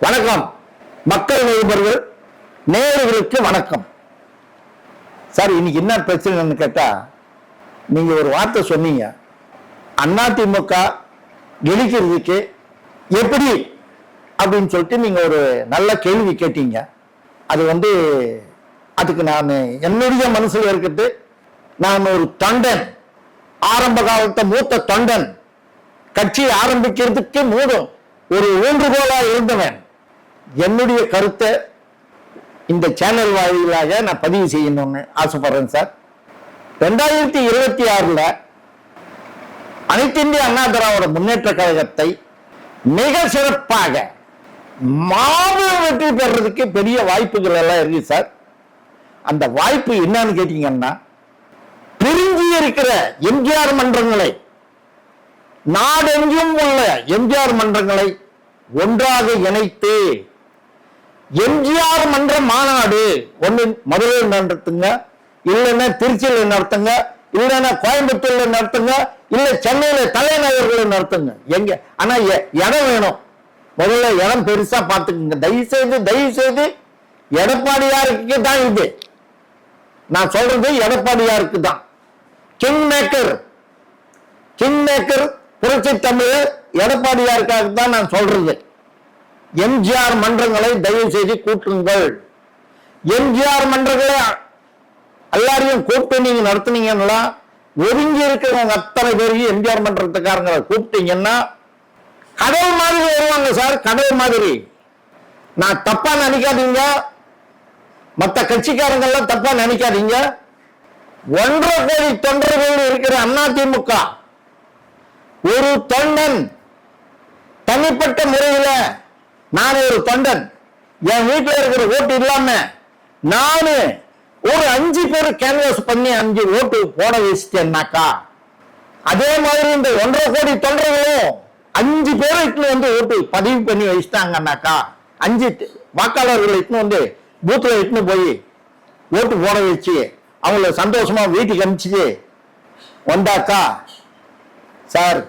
வணக்கம். மக்கள் நிருபர்கள் நேர்களுக்கு வணக்கம். சார் இன்னைக்கு என்ன பிரச்சனைன்னு கேட்டா நீங்க ஒரு வார்த்தை சொன்னீங்க. அதிமுக கெலிக்கிறதுக்கு எப்படி அப்படின்னு சொல்லிட்டு நீங்க ஒரு நல்ல கேள்வி கேட்டீங்க. அது வந்து அதுக்கு நான் என்னுடைய மனசுல இருக்கிறது நான் ஒரு தொண்டன் ஆரம்ப காலத்தை மூத்த தொண்டன். கட்சி ஆரம்பிக்கிறதுக்கு மூடும் ஒரு ஊன்றுகோலா இருந்தவன். என்னுடைய கருத்தை இந்த சேனல் வாயிலாக நான் பதிவு செய்யணும்னு ஆசைப்படுறேன் சார். ரெண்டாயிரத்தி இருபத்தி ஆறில் அனைத்து இந்திய அண்ணா திராவிட முன்னேற்ற கழகத்தை மிக சிறப்பாக மாபெரும் வெற்றி பெறதுக்கு பெரிய வாய்ப்புகள் எல்லாம் இருக்கு சார். அந்த வாய்ப்பு என்னன்னு கேட்டீங்கன்னா பிரிஞ்சு இருக்கிற எம்ஜிஆர் மன்றங்களை நாடெங்கும் உள்ள எம்ஜிஆர் மன்றங்களை ஒன்றாக இணைத்து எம்ஜிஆர் மன்ற மாநாடு. ஒன்று மதுரையில் நடத்துங்க? இல்லைன்னா திருச்சியில் நடத்துங்க. இல்லைன்னா கோயம்புத்தூர்ல நடத்துங்க. இல்ல சென்னையில தலைநகர்கள் நடத்துங்க. எங்க? ஆனா எ- இடம் வேணும். முதல்ல இடம் பெருசா பார்த்துக்குங்க. தயவு செய்து தயவு செய்து எடப்பாடியாருக்கு தான் இது. நான் சொல்றது எடப்பாடியாருக்கு தான். கிங் மேக்கர் கிங் மேக்கர் புரட்சி தமிழர் எடப்பாடியாருக்காக தான் நான் சொல்றது. எம்ஜிஆர் மன்றங்களை தயவு செய்து கூட்டுங்கள். எம்ஜிஆர் மன்றங்களை எல்லாரையும் கூப்பிட்டு நீங்க நடத்துனீங்கன்னா ஒதுங்கி இருக்கிறவங்க அத்தனை பேரையும் எம்ஜிஆர் மன்றத்துக்காரங்களை கூப்பிட்டீங்கன்னா கடவுள் மாதிரி வருவாங்க சார் கடவுள் மாதிரி. நான் தப்பா நினைக்காதீங்க. மற்ற கட்சிக்காரங்கள்லாம் தப்பா நினைக்காதீங்க. ஒன்றரை கோடி தொண்டர்கள் இருக்கிற அதிமுக ஒரு தொண்டன் தனிப்பட்ட முறையில் நான் ஒரு தொண்டன் என் வீட்டில் இருக்கிற ஓட்டு இல்லாம நானு ஒரு அஞ்சு பேர் கேன்வாஸ் பண்ணி அஞ்சு ஓட்டு போட வச்சுட்டேன்னாக்கா அதே மாதிரி இந்த ஒன்றரை கோடி தொண்டர்களும் அஞ்சு பேரை இட்டுன்னு வந்து ஓட்டு பதிவு பண்ணி வச்சுட்டாங்கன்னாக்கா அஞ்சு த- வாக்காளர்களை இட்டுன்னு வந்து பூத்துல இட்டுன்னு போய் ஓட்டு போட வச்சு அவங்கள சந்தோஷமா வீட்டுக்கு அனுப்பிச்சு வந்தாக்கா சார்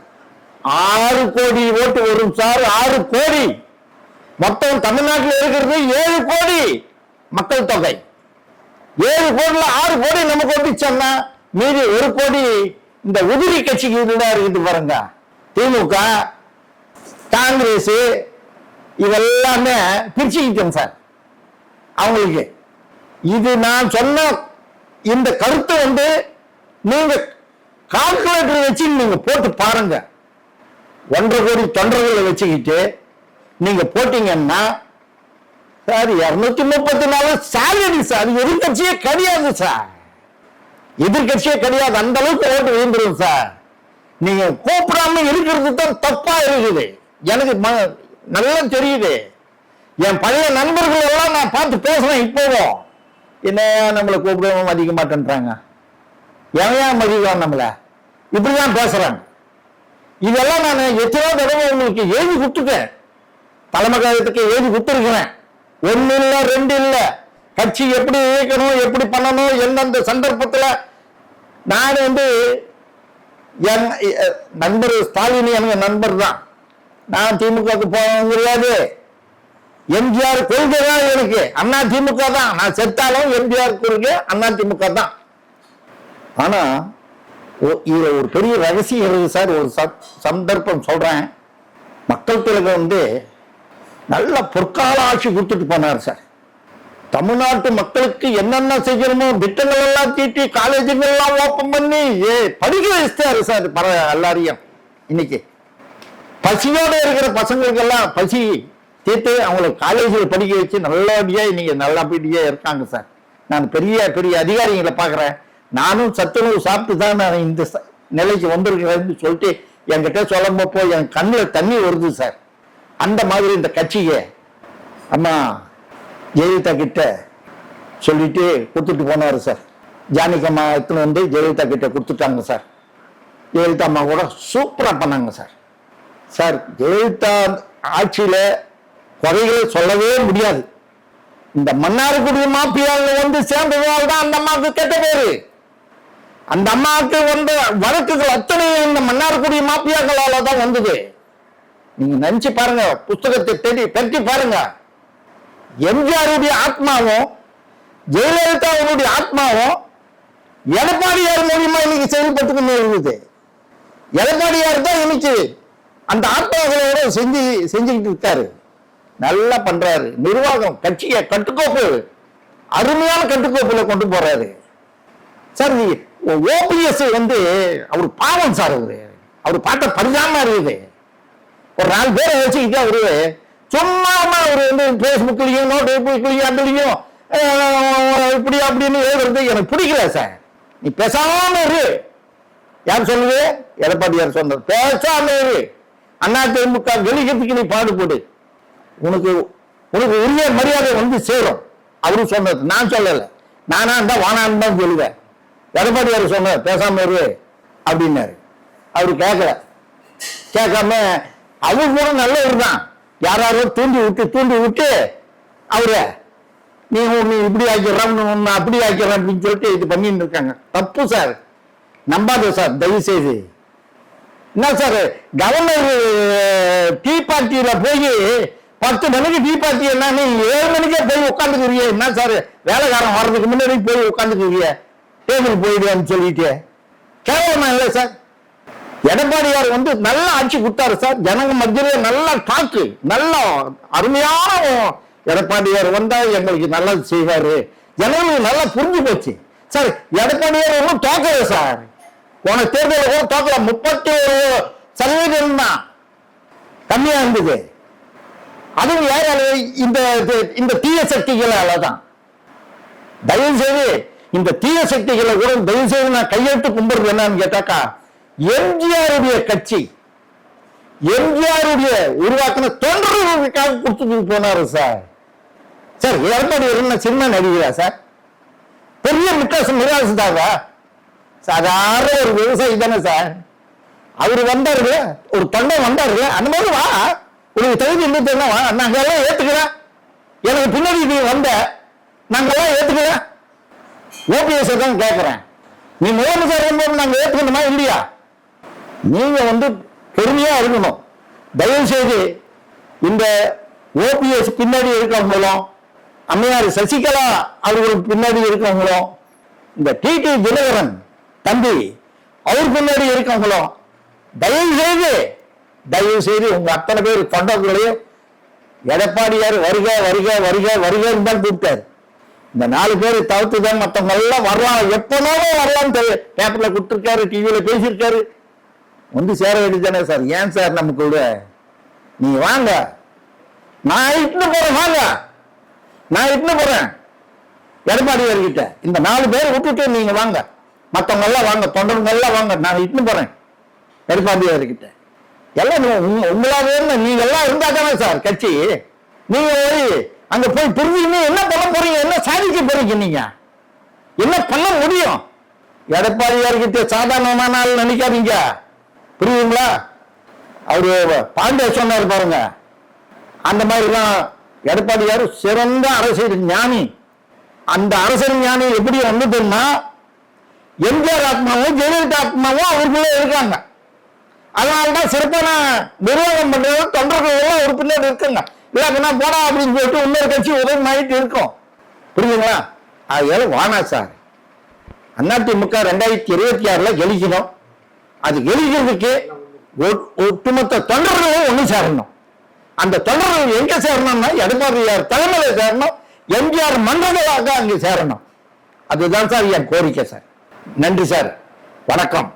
ஆறு கோடி ஓட்டு வரும் சார் ஆறு கோடி மொத்தம் தமிழ்நாட்டில் இருக்கிறது ஏழு கோடி மக்கள் தொகை. ஏழு கோடியில் ஆறு கோடி நமக்கு வந்துச்சோம்னா மீதி ஒரு கோடி இந்த உதிரி கட்சிக்கு இதுதான் இருக்குது பாருங்க. திமுக காங்கிரஸ் இதெல்லாமே பிரிச்சுக்கிட்டோம் சார். அவங்களுக்கு இது நான் சொன்ன இந்த கருத்தை வந்து நீங்க கால்குலேட்டர் வச்சு நீங்க போட்டு பாருங்க. ஒன்றரை கோடி தொண்டர்களை வச்சுக்கிட்டு நீங்க போட்டீங்கன்னா சார் இருநூத்தி முப்பத்தி நாலு சாலரி சார் எதிர்கட்சியே கிடையாது சார் எதிர்கட்சியே கிடையாது. அந்த அளவுக்கு ஓட்டு விழுந்துரும் சார் நீங்க கூப்பிடாம இருக்கிறது தான் தப்பா இருக்குது. எனக்கு ம- நல்லா தெரியுது. என் பழைய நண்பர்கள் எல்லாம் நான் பார்த்து பேசுறேன் இப்போவும் என்ன நம்மளை கூப்பிடவும் மதிக்க மாட்டேன்றாங்க? எவன் ஏன் மதிக்கலாம் நம்மள? இப்படிதான் பேசுறாங்க. இதெல்லாம் நான் எத்தனையோ தடவை உங்களுக்கு எழுதி கொடுத்துட்டேன். தலைமை கழகத்துக்கு எழுதி கொடுத்துருக்கிறேன். ஒன்று இல்லை ரெண்டு இல்லை. கட்சி எப்படி இயக்கணும் எப்படி பண்ணணும் எந்தெந்த சந்தர்ப்பத்தில். நான் வந்து என் நண்பர் ஸ்டாலின் எனக்கு நண்பர் தான். நான் திமுகவுக்கு போகவும் கிடையாது. எம்ஜிஆர் கொள்கை தான் எனக்கு. அண்ணா திமுக தான். நான் செத்தாலும் எம்ஜிஆர் கொள்கை அண்ணா திமுக தான். ஆனா ஒ- இதுல ஒரு பெரிய ரகசியம் இருக்குது சார். ஒரு சந்தர்ப்பம் சொல்றேன். மக்கள் திலகம் வந்து நல்ல பொற்கால ஆட்சி கொடுத்துட்டு போனார் சார். தமிழ்நாட்டு மக்களுக்கு என்னென்ன செய்யணுமோ திட்டங்கள் எல்லாம் தீட்டி காலேஜுகள் எல்லாம் ஓப்பன் பண்ணி ஏ படிக்க வச்சிட்டாரு சார் பர எல்லாரையும் இன்னைக்கு. பசியோட இருக்கிற பசங்களுக்கெல்லாம் பசி தீர்த்து அவங்களை காலேஜில் படிக்க வச்சு நல்லபடியாக இன்னைக்கு நல்லபடியா இருக்காங்க சார். நான் பெரிய பெரிய அதிகாரிகளை பார்க்குறேன். நானும் சத்துணவு சாப்பிட்டு தான் நான் இந்த நிலைக்கு வந்திருக்கிறேன்னு சொல்லிட்டு என்கிட்ட சொல்லும் போப்போ என் கண்ணில் தண்ணி வருது சார். அந்த மாதிரி இந்த கட்சியை அம்மா ஜெயலலிதா கிட்ட சொல்லிட்டு கொடுத்துட்டு போனாரு சார். ஜானகம்மா எடுத்துன்னு வந்து ஜெயலலிதா கிட்ட கொடுத்துட்டாங்க சார். ஜெயலலிதா அம்மா கூட சூப்பரா பண்ணாங்க சார். சார் ஜெயலலிதா ஆட்சியில குறைகளை சொல்லவே முடியாது. இந்த மன்னார்குடி மாப்பியாங்க வந்து சேர்ந்ததால் தான் அந்த அம்மாவுக்கு கெட்ட பேரு. அந்த அம்மாவுக்கு வந்த வழக்குகள் அத்தனையும் இந்த மன்னார்குடி மாப்பியாக்களால தான் வந்தது. நீங்க நினைச்சு பாருங்க புஸ்தகத்தை தேடி பெருக்கி பாருங்க. எம்ஜிஆருடைய ஆத்மாவும் ஜெயலலிதாவுடைய ஆத்மாவும் எடப்பாடியார் மூலியமா இன்னைக்கு செயல்பட்டுக்கணும் இருக்குது எடப்பாடியார் தான் இன்னைக்கு அந்த ஆத்மாக்களோட செஞ்சு செஞ்சுக்கிட்டு இருக்காரு. நல்லா பண்றாரு. நிர்வாகம் கட்சியை கட்டுக்கோப்பு அருமையான கட்டுக்கோப்புல கொண்டு போறாரு. சார் ஓபிஎஸ் வந்து அவர் பாவம் சார் அவரு. அவர் பார்த்த பரிதாம இருக்குது ஒரு நாலு பேரை வச்சுக்கிட்டு அவரு சும்மா அவர் வந்து ஃபேஸ்புக்லயும் நோட் புக்லையும் அதுலையும் இப்படி அப்படின்னு எழுதுறது எனக்கு பிடிக்கல சார். நீ பேசாம இரு. யார் சொல்லுது? எடப்பாடியார் சொன்னது பேசாம இரு. அண்ணா திமுக வெளிக்கிறதுக்கு நீ பாடுபடு. உனக்கு உனக்கு உரிய மரியாதை வந்து சேரும். அவரு சொன்னது நான் சொல்லல. நானா இருந்தா வானான்னு தான் சொல்லுவேன். எடப்பாடியார் சொன்னார் பேசாம இரு. அப்படின்னாரு. அவரு கேட்கல கேட்காம அவர் கூட நல்லவர் தான் யாராரோ தூண்டி விட்டு தூண்டி விட்டு அவரு நீ உன்னை இப்படி ஆக்கிடுறான் அப்படி ஆக்கிடுறான் அப்படின்னு சொல்லிட்டு இது பண்ணிட்டு இருக்காங்க. தப்பு சார். நம்பாத சார் தயவு செய்து என்ன சார் கவர்னர் டீ பார்ட்டியில போய் பத்து மணிக்கு டீ பார்ட்டி என்னன்னு ஏழு மணிக்கே போய் உட்காந்துக்குறிய என்ன சார் வேலைக்காரன் வர்றதுக்கு முன்னாடி போய் உட்காந்துக்குறிய டேபிள் போயிடுவான்னு சொல்லிட்டு. கேவலமா இல்லை சார். எடப்பாடியார் வந்து நல்ல ஆட்சி கொடுத்தாரு சார். ஜனங்க மத்தியில நல்ல டாக்கு நல்ல அருமையான எடப்பாடியார் வந்தா எங்களுக்கு நல்லது செய்வாரு. ஜனங்களுக்கு நல்லா புரிஞ்சு போச்சு. சார் எடப்பாடியார் ஒன்றும் தோக்கல சார். போன தேர்தலில் கூட தோக்கல முப்பத்தி ஒரு சதவீதம் தான் கம்மியா இருந்தது. அதுவும் யாரால இந்த இது- இந்த தீய சக்திகளால தான் தயவு செய்து இந்த தீய சக்திகளை கூட தயவு செய்து நான் கையெழுத்து கும்பிடுறது என்னன்னு கேட்டாக்கா எம்ஜிஆருடைய கட்சி எம்ஜிஆருடைய உருவாக்கின தொண்டர்களுக்காக கொடுத்துட்டு போனாரு சார். சார் எடப்பாடி என்ன சின்ன நடிகரா சார்? பெரிய வித்தியாசம் நிராசதாவா சாதாரண ஒரு விவசாயி தானே சார். அவர் வந்தாரு ஒரு தொண்டை வந்தாரு அந்த மாதிரி வா. உனக்கு தகுதி இருந்ததுன்னா வா நாங்க எல்லாம் ஏத்துக்கிறேன் எனக்கு பின்னாடி நீ வந்த நாங்க எல்லாம் ஏத்துக்கிறேன் ஓபிஎஸ் தான் கேட்கிறேன் நீ முதலமைச்சர் வரும்போது நாங்க ஏத்துக்கணுமா இல்லையா? நீங்க வந்து பொறுமையா இருக்கணும். தயவு செய்து இந்த ஓபிஎஸ் பின்னாடி இருக்கவங்களும் அம்மையார் சசிகலா அவர்களுக்கு பின்னாடி இருக்கவங்களும் இந்த டிடி தினகரன் தம்பி அவர் பின்னாடி இருக்கவங்களும் தயவு செய்து தயவு செய்து உங்க அத்தனை பேர் தொண்டர்களையும் எடப்பாடியார் வருக வருக வருக வருகன்னு தான் கூப்பிட்டாரு. இந்த நாலு பேரை தவிர்த்து தான் மற்றவங்க எல்லாம் வரலாம் எப்பனாலும் வரலாம்னு பேப்பர்ல கொடுத்துருக்காரு டிவியில பேசியிருக்காரு. வந்து சேர வேண்டியதானே சார்? ஏன் சார் நமக்கு விட நீங்க வாங்க. நான் இட்டுன்னு போறேன் வாங்க. நான் இட்டுன்னு போறேன். எடப்பாடி கிட்ட இந்த நாலு பேர் விட்டுட்டு நீங்க வாங்க. மற்றவங்க எல்லாம் வாங்க தொண்டர்கள் எல்லாம் வாங்க. நான் இட்டுன்னு போறேன். எடப்பாடி கிட்ட எல்லாம் உங்களாவே நீங்க எல்லாம் இருந்தா தானே சார் கட்சி. நீங்க போய் அங்க போய் புரிஞ்சுக்கணும் என்ன பண்ண போறீங்க? என்ன சாதிக்க போறீங்க நீங்க? என்ன பண்ண முடியும்? எடப்பாடியார் கிட்ட சாதாரணமான ஆள் நினைக்காதீங்க. புரியுதுங்களா? அவரு பாண்டிய சொன்னார் பாருங்க. அந்த மாதிரிலாம் எடப்பாடியார் சிறந்த அரசியல் ஞானி. அந்த அரசியல் ஞானி எப்படி வந்ததுன்னா எம்ஜிஆர் ஆத்மாவும் ஜெயலலிதா ஆத்மாவும் அவருக்குள்ளே இருக்காங்க. அதனாலதான் சிறப்பான நிர்வாகம் பண்றது தொண்டர்கள் எல்லாம் ஒரு பின்னாடி இருக்குங்க. இல்லாட்டினா போடா அப்படின்னு சொல்லிட்டு இன்னொரு கட்சி உதவி மாறிட்டு இருக்கும். புரியுதுங்களா? அது வானா சார். அதிமுக ரெண்டாயிரத்தி இருபத்தி ஆறுல கெலிக்கணும் அது எரிக்கிறதுக்கு ஒட்டுமொத்த தொண்டர்களும் ஒண்ணு சேரணும். அந்த தொண்டர்கள் எங்க சேரணும்னா எடப்பாடியார் தலைமையில சேரணும் எம்ஜிஆர் மன்றங்களாக அங்கே சேரணும். அதுதான் சார் என் கோரிக்கை சார். நன்றி சார். வணக்கம்.